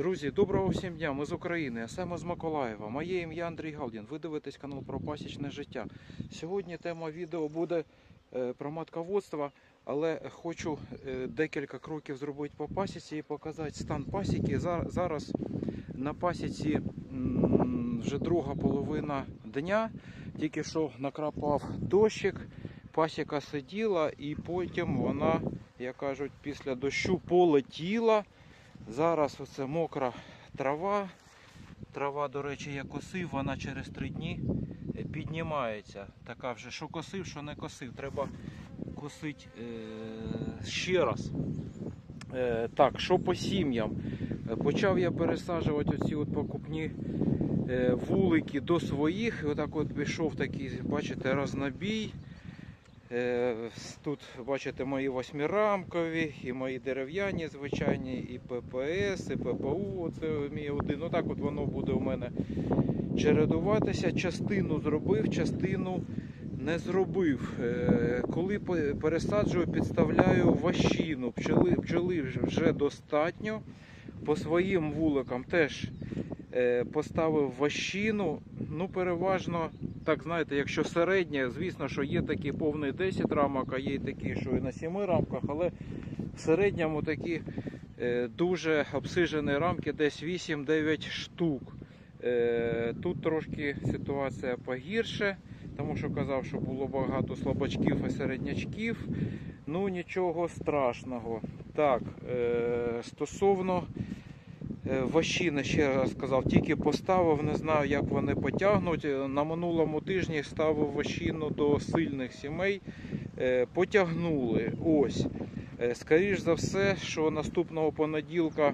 Друзі, доброго всім дня! Ми з України, а саме з Миколаєва. Моє ім'я Андрій Галдін. Ви дивитесь канал про пасічне життя. Сьогодні тема відео буде е, про матководство, але хочу е, декілька кроків зробити по пасіці і показати стан пасіки. Зараз на пасіці вже друга половина дня. Тільки що накрапав дощик, пасіка сиділа і потім вона, як кажуть, після дощу полетіла. Зараз оце мокра трава. Трава, до речі, я косив, вона через три дні е, піднімається. Така вже, що косив, що не косив. Треба косити е- ще раз. Е, так, що по сім'ям? Е, Почав я пересаджувати оці от покупні е, вулики до своїх. І отак от пішов такий, бачите, рознобій. Е, Тут бачите мої восьмирамкові, і мої дерев'яні звичайні, і ППС, і ППУ. Це мій один. Отак от воно буде у мене чередуватися. Частину зробив, частину не зробив. Е, Коли пересаджую, підставляю ващину. Пчели, пчели вже- вже достатньо. По своїм вуликам теж е, поставив ващину. Ну, переважно, так знаєте, якщо середнє, звісно, що є такі повний 10 рамок, а є такі, що і на 7 рамках, але в середньому такі е, дуже обсижені рамки, десь 8-9 штук. Е, Тут трошки ситуація погірше, тому що казав, що було багато слабачків і середнячків. Ну, нічого страшного. Так, е, стосовно Е, ще раз сказав, тільки поставив, не знаю, як вони потягнуть. Е, На минулому тижні ставив ващину до сильних сімей, е, потягнули. Ось. Е, Скоріш за все, що наступного понеділка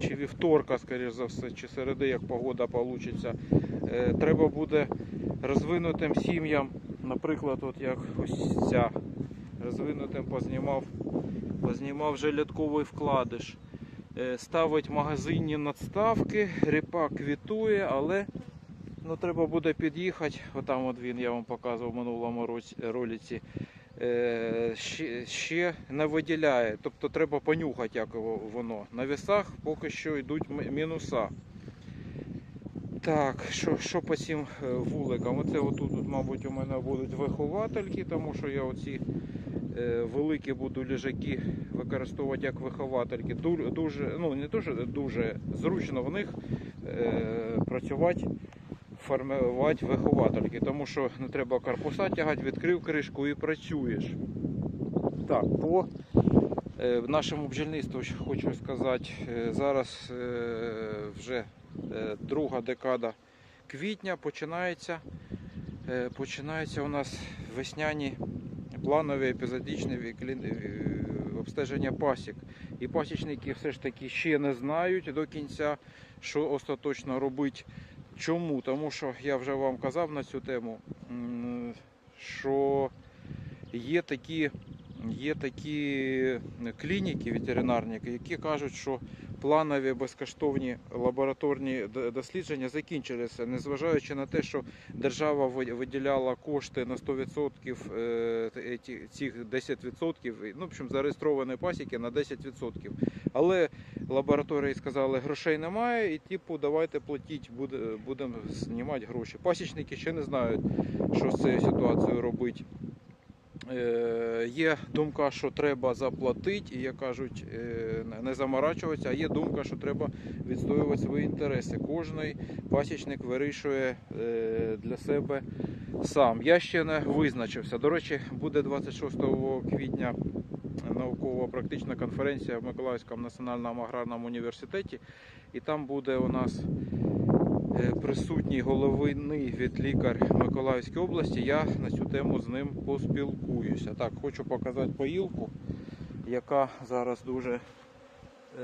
чи вівторка, скоріш за все, чи середи, як погода вийде, треба буде розвинутим сім'ям, наприклад, от як ось ця, розвинутим познімав, познімав жилетковий вкладиш. Е, ставить магазинні надставки, ріпак квітує, але ну, треба буде під'їхати. Отам от він я вам показував в минулому році. Е, ще, ще не виділяє. Тобто треба понюхати, як воно. На вісах поки що йдуть мінуса. Так, що, що по цим е, вуликам? Оце отут, мабуть, у мене будуть виховательки, тому що я оці великі буду лежаки використовувати як виховательки. Дуже, ну не дуже дуже зручно в них е, працювати, формувати виховательки, тому що не треба корпуса тягати, відкрив кришку і працюєш. Так, по е, нашому бджільництву хочу сказати, е, зараз е, вже е, друга декада квітня починається. Е, Починаються у нас весняні планові епізодичні е, обстеження пасік. І пасічники все ж таки ще не знають до кінця, що остаточно робити. Чому? Тому що я вже вам казав на цю тему, що є такі, є такі клініки ветеринарні, які кажуть, що планові безкоштовні лабораторні дослідження закінчилися, незважаючи на те, що держава ви- виділяла кошти на 100% е, цих 10%, ну, в общем, зареєстровані пасіки на 10%. Але лабораторії сказали, грошей немає, і типу, давайте платіть, будемо знімати гроші. Пасічники ще не знають, що з цією ситуацією робити. Е, є думка, що треба заплатити, і як кажуть, е, не- заморачуватися, а є думка, що треба відстоювати свої інтереси. Кожний пасічник вирішує е, для себе сам. Я ще не визначився. До речі, буде 26 квітня науково-практична конференція в Миколаївському національному аграрному університеті, і там буде у нас присутній головний від лікар Миколаївської області. Я на цю тему з ним поспілкуюся. Так, хочу показати поїлку, яка зараз дуже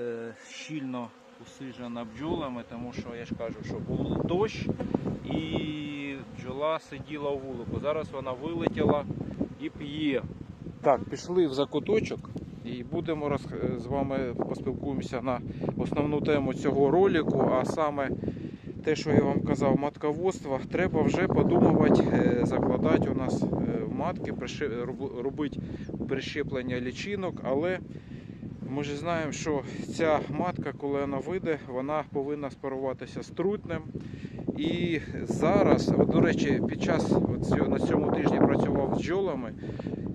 е, щільно усижена бджолами, тому що я ж кажу, що був дощ і бджола сиділа у вулику. Зараз вона вилетіла і п'є. Так, пішли в закуточок і будемо з вами поспілкуємося на основну тему цього ролику, а саме те, що я вам казав, матководство, треба вже подумувати, е, закладати у нас е, матки, робити прищеплення лічинок, але Ми ж знаємо, що ця матка, коли вона вийде, вона повинна спаруватися з трутнем. І зараз, от, до речі, під час от на цьому тижні працював з бджолами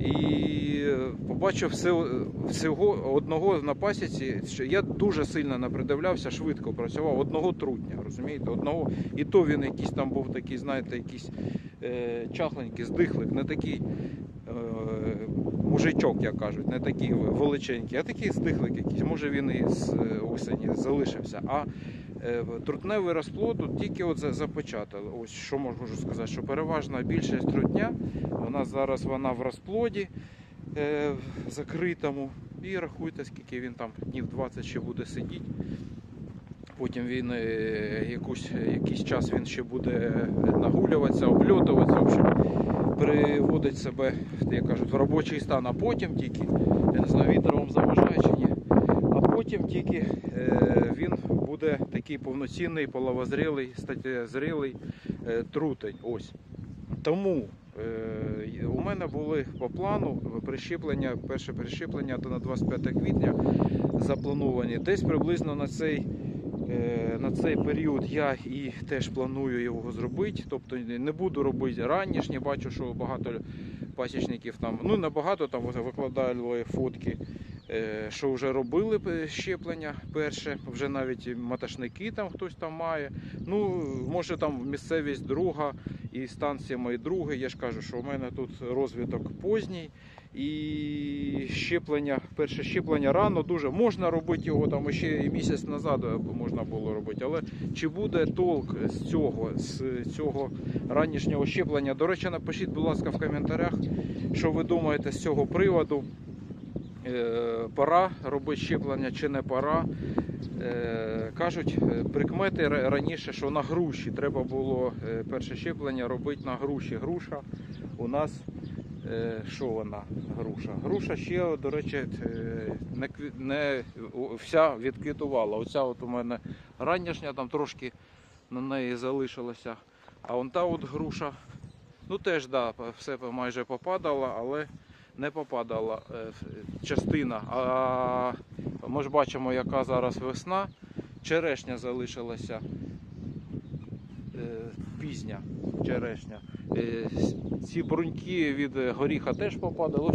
і побачив всього одного на пасіці. що Я дуже сильно не придивлявся, швидко працював одного трутня, розумієте? Одного. І то він якийсь там був такий, знаєте, якийсь е, чахленький, здихлик, не такий е, мужичок, як кажуть, не такий величенький, а такий здихлик якийсь. Може він і з е, осені залишився. А трутневий розплод тільки от за- запечатали. Ось що можу сказати, що переважна більшість трутня, у нас зараз вона в розплоді е, закритому. І рахуйте, скільки він там днів 20 ще буде сидіти. Потім він е, якусь, якийсь час він ще буде нагулюватися, обльотуватися, в общем, приводить себе, як кажуть, в робочий стан, а потім тільки, я не знаю, вітер вам заважає чи ні, потім тільки е, він буде такий повноцінний, половозрілий, статязрілий е, трутень. Ось. Тому е, у мене були по плану прищеплення, перше прищеплення на 25 квітня заплановані. Десь приблизно на цей, на цей період я і теж планую його зробити. Тобто не буду робити ранішнє. Бачу, що багато пасічників там, ну не багато там викладали фотки. Е, Що вже робили е, щеплення перше, вже навіть маташники там хтось там має. Ну, може там місцевість друга і станція мої друге. Я ж кажу, що у мене тут розвиток поздній. І щеплення, перше щеплення рано дуже можна робити його там ще і місяць назад можна було робити. Але чи буде толк з цього, з цього ранішнього щеплення? До речі, напишіть, будь ласка, в коментарях, що ви думаєте з цього приводу. Е, Пора робити щеплення чи не пора. Е, Кажуть, е, прикмети раніше, що на груші треба було перше щеплення робити на груші. Груша у нас що вона груша? Груша ще, до речі, не, не вся відквітувала. Оця от у мене ранішня, там трошки на неї залишилося. А вон та от груша, ну теж да, все майже попадала, але не попадала е, частина. А ми ж бачимо, яка зараз весна. Черешня залишилася е, пізня черешня. Е, Ці бруньки від горіха теж попадали.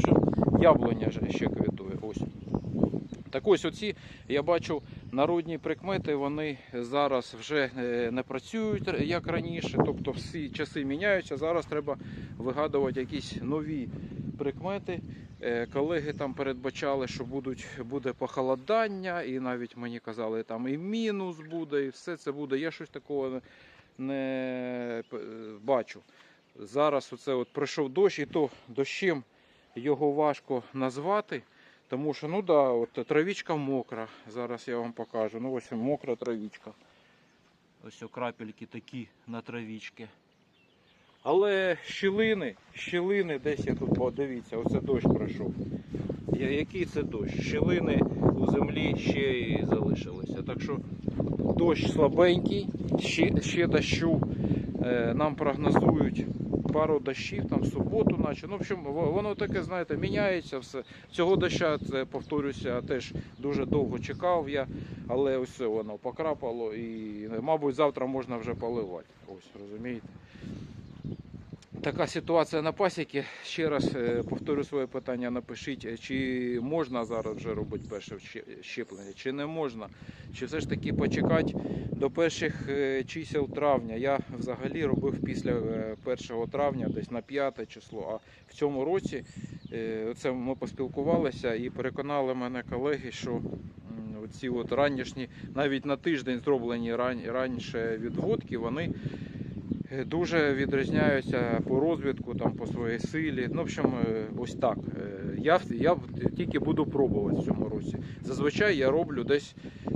Яблуня ще квітує. Ось. Так ось оці, я бачу, народні прикмети, вони зараз вже не працюють як раніше. Тобто всі часи міняються. Зараз треба вигадувати якісь нові прикмети. Е, Колеги там передбачали, що будуть, буде похолодання, і навіть мені казали, там і мінус буде, і все це буде. Я щось такого не, не бачу. Зараз оце от пройшов дощ, і то дощем його важко назвати. Тому що, ну да, от травічка мокра. Зараз я вам покажу. Ну ось мокра травічка. Ось крапельки такі на травічки. Але щілини, щілини десь я тут подивіться, оце дощ пройшов. Який це дощ? Щілини у землі ще і залишилися. Так що дощ слабенький, ще, ще дощу е, нам прогнозують пару дощів, там суботу, наче. Ну, в общем, воно таке, знаєте, міняється все. Цього доща, це повторюся, теж дуже довго чекав я, але ось воно покрапало і, мабуть, завтра можна вже поливати. Ось, розумієте. Така ситуація на пасіки. Ще раз е, повторю своє питання. Напишіть, е, чи можна зараз вже робити перше щеплення, чи не можна, чи все ж таки почекати до перших е, чисел травня. Я взагалі робив після е, 1 травня, десь на 5 число. А в цьому році це ми поспілкувалися і переконали мене колеги, що ці от ранішні, навіть на тиждень зроблені раніше відводки, вони дуже відрізняються по розвідку, там, по своїй силі. Ну, в общем, е, ось так. Е, Я, я тільки буду пробувати в цьому році. Зазвичай я роблю десь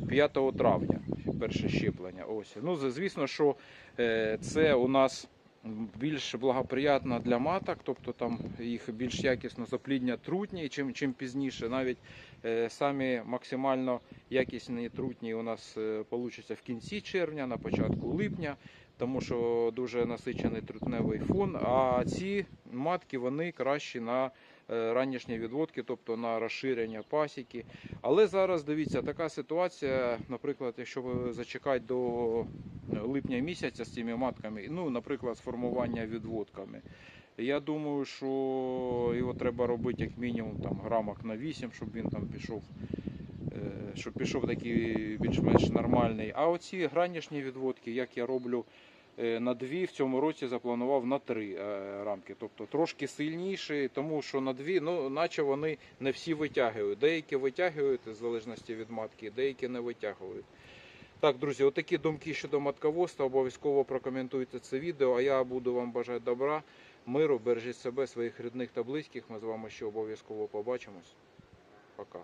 5 травня перше щеплення. Ось. Ну, звісно, що е, це у нас більш благоприятно для маток, тобто там їх більш якісно запліднять трутні, чим, чим пізніше. Навіть самі максимально якісні трутні у нас вийде в кінці червня, на початку липня, тому що дуже насичений трутневий фон. А ці матки вони кращі на е, ранішні відводки, тобто на розширення пасіки. Але зараз дивіться, така ситуація, наприклад, якщо зачекати до е, липня місяця з цими матками, ну, наприклад, з формування відводками. Я думаю, що його треба робити як мінімум там, грамах на 8, щоб він там пішов, щоб пішов такий більш-менш нормальний. А оці гранішні відводки, як я роблю е, на 2, в цьому році запланував на 3 рамки. Тобто трошки сильніші, тому що на 2, ну, наче вони не всі витягують. Деякі витягують в залежності від матки, деякі не витягують. Так, друзі, отакі думки щодо матководства. Обов'язково прокоментуйте це відео. А я буду вам бажати добра, миру, бережіть себе, своїх рідних та близьких. Ми з вами ще обов'язково побачимось. Пока.